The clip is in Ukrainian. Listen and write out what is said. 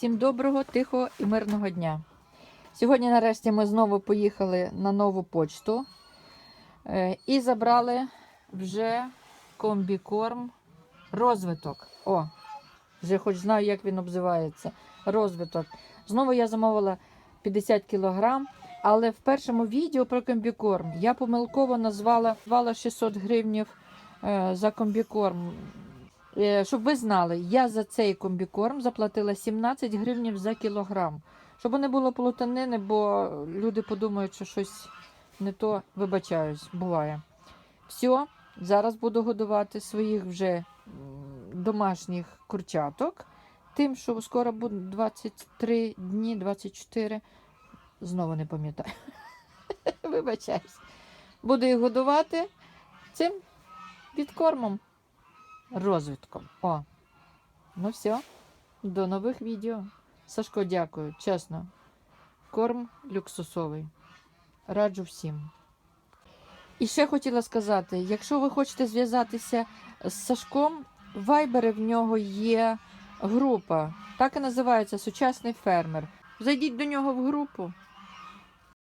Всім доброго, тихого і мирного дня. Сьогодні, нарешті, ми знову поїхали на нову почту е, і забрали вже комбікорм розвиток. О, вже хоч знаю, як він обзивається. Розвиток. Знову я замовила 50 кілограм, але в першому відео про комбікорм я помилково назвала, назвала 600 гривнів е, за комбікорм. Е, Щоб ви знали, я за цей комбікорм заплатила 17 гривнів за кілограм. Щоб не було плутанини, бо люди подумають, що щось не то вибачаюсь, буває. Все, зараз буду годувати своїх вже домашніх курчаток. Тим, що скоро буде 23 дні, 24. Знову не пам'ятаю. Вибачаюсь. Буду їх годувати цим відкормом розвитком. О, ну все, до нових відео. Сашко, дякую, чесно. Корм люксусовий. Раджу всім. І ще хотіла сказати: якщо ви хочете зв'язатися з Сашком, в Вайбері в нього є група. Так і називається Сучасний фермер. Зайдіть до нього в групу